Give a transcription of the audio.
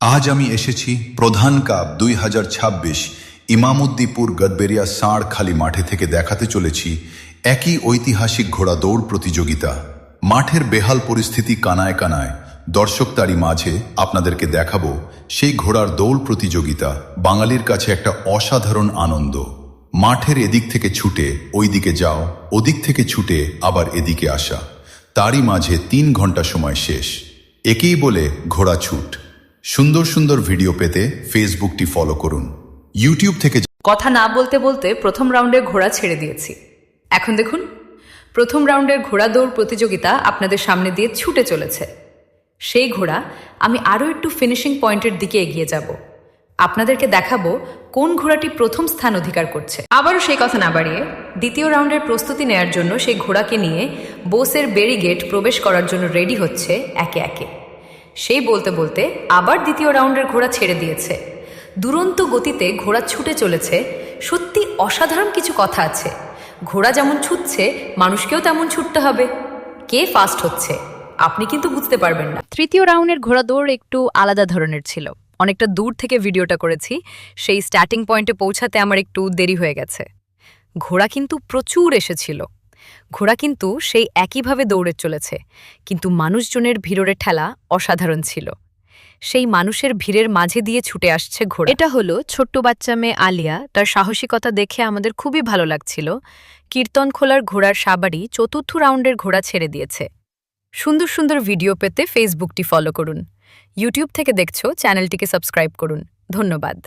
আজ আমি এসেছি প্রধান কাপ দুই হাজার ছাব্বিশ ইমামুদ্দিপুর গদবেরিয়া সাঁড় খালি মাঠে থেকে দেখাতে চলেছি একই ঐতিহাসিক ঘোড়া দৌড় প্রতিযোগিতা। মাঠের বেহাল পরিস্থিতি কানায় কানায়। দর্শক তারই মাঝে আপনাদেরকে দেখাবো সেই ঘোড়ার দৌড় প্রতিযোগিতা, বাঙালির কাছে একটা অসাধারণ আনন্দ। মাঠের এদিক থেকে ছুটে ওই দিকে যাও, ওদিক থেকে ছুটে আবার এদিকে আসা। তারই মাঝে তিন ঘণ্টা সময় শেষ। একেই বলে ঘোড়া ছুট। সুন্দর সুন্দর ভিডিও পেতে ফেসবুকটি ফলো করুন। ইউটিউব থেকে কথা না বলতে বলতে প্রথম রাউন্ডের ঘোড়া ছেড়ে দিয়েছি। এখন দেখুন, প্রথম রাউন্ডের ঘোড়া দৌড় প্রতিযোগিতা আপনাদের সামনে দিয়ে ছুটে চলেছে। সেই ঘোড়া আমি আরও একটু ফিনিশিং পয়েন্টের দিকে এগিয়ে যাব। আপনাদেরকে দেখাবো কোন ঘোড়াটি প্রথম স্থান অধিকার করছে। আবারও সেই কথা না বাড়িয়ে দ্বিতীয় রাউন্ডের প্রস্তুতি নেয়ার জন্য সেই ঘোড়াকে নিয়ে বোসের বেরিগেট প্রবেশ করার জন্য রেডি হচ্ছে একে একে। সেই বলতে বলতে আবার দ্বিতীয় রাউন্ডের ঘোড়া ছেড়ে দিয়েছে। দুরন্ত গতিতে ঘোড়া ছুটে চলেছে। সত্যি অসাধারণ কিছু কথা আছে। ঘোড়া যেমন ছুটছে, মানুষকেও তেমন ছুটতে হবে। কে ফাস্ট হচ্ছে? আপনি কিন্তু বুঝতে পারবেন না। তৃতীয় রাউন্ডের ঘোড়া দৌড় একটু আলাদা ধরনের ছিল। অনেকটা দূর থেকে ভিডিওটা করেছি। সেই স্টার্টিং পয়েন্টে পৌঁছাতে আমার একটু দেরি হয়ে গেছে। ঘোড়া কিন্তু প্রচুর এসেছিল। ঘোড়া কিন্তু সেই একইভাবে দৌড়ে চলেছে, কিন্তু মানুষজনের ভিড়রে ঠেলা অসাধারণ ছিল। সেই মানুষের ভিড়ের মাঝে দিয়ে ছুটে আসছে ঘোড়া। এটা হলো ছোট্ট বাচ্চা মেয়ে আলিয়া, তার সাহসিকতা দেখে আমাদের খুবই ভালো লাগছিল। কীর্তন খোলার ঘোড়ার সাবারি চতুর্থ রাউন্ডের ঘোড়া ছেড়ে দিয়েছে। সুন্দর সুন্দর ভিডিও পেতে ফেসবুকটি ফলো করুন। ইউটিউব থেকে দেখছ, চ্যানেলটিকে সাবস্ক্রাইব করুন। ধন্যবাদ।